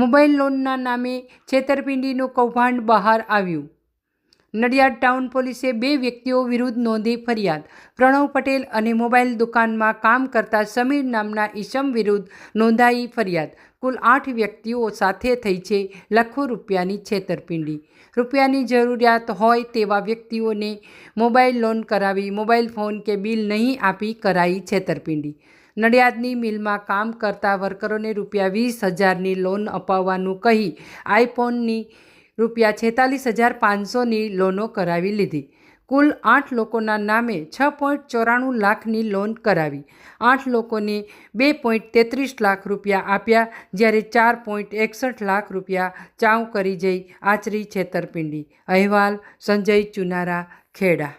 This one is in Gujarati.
મોબાઈલ લોનના નામે છેતરપિંડીનું કૌભાંડ બહાર આવ્યું. નડિયાદ ટાઉન પોલીસે બે વ્યક્તિઓ વિરુદ્ધ નોંધી ફરિયાદ. પ્રણવ પટેલ અને મોબાઈલ દુકાનમાં કામ કરતા સમીર નામના ઈસમ વિરુદ્ધ નોંધાઈ ફરિયાદ. કુલ આઠ વ્યક્તિઓ સાથે થઈ છે લાખો રૂપિયાની છેતરપિંડી. રૂપિયાની જરૂરિયાત હોય તેવા વ્યક્તિઓને મોબાઈલ લોન કરાવી, મોબાઈલ ફોન કે બિલ નહીં આપી કરાઈ છેતરપિંડી. નડિયાદની મિલમાં કામ કરતા વર્કરોને રૂપિયા વીસ હજારની લોન અપાવવાનું કહી આઈફોનની રૂપિયા છેતાલીસ હજાર પાંચસોની લોનો કરાવી લીધી. કુલ આઠ લોકોના નામે છ પોઈન્ટ ચોરાણું લાખની લોન કરાવી. આઠ લોકોને બે પોઈન્ટ તેત્રીસ લાખ રૂપિયા આપ્યા, જ્યારે ચાર પોઈન્ટ એકસઠ લાખ રૂપિયા ચાઉ કરી જઈ આચરી છેતરપિંડી. અહેવાલ સંજય ચુનારા, ખેડા.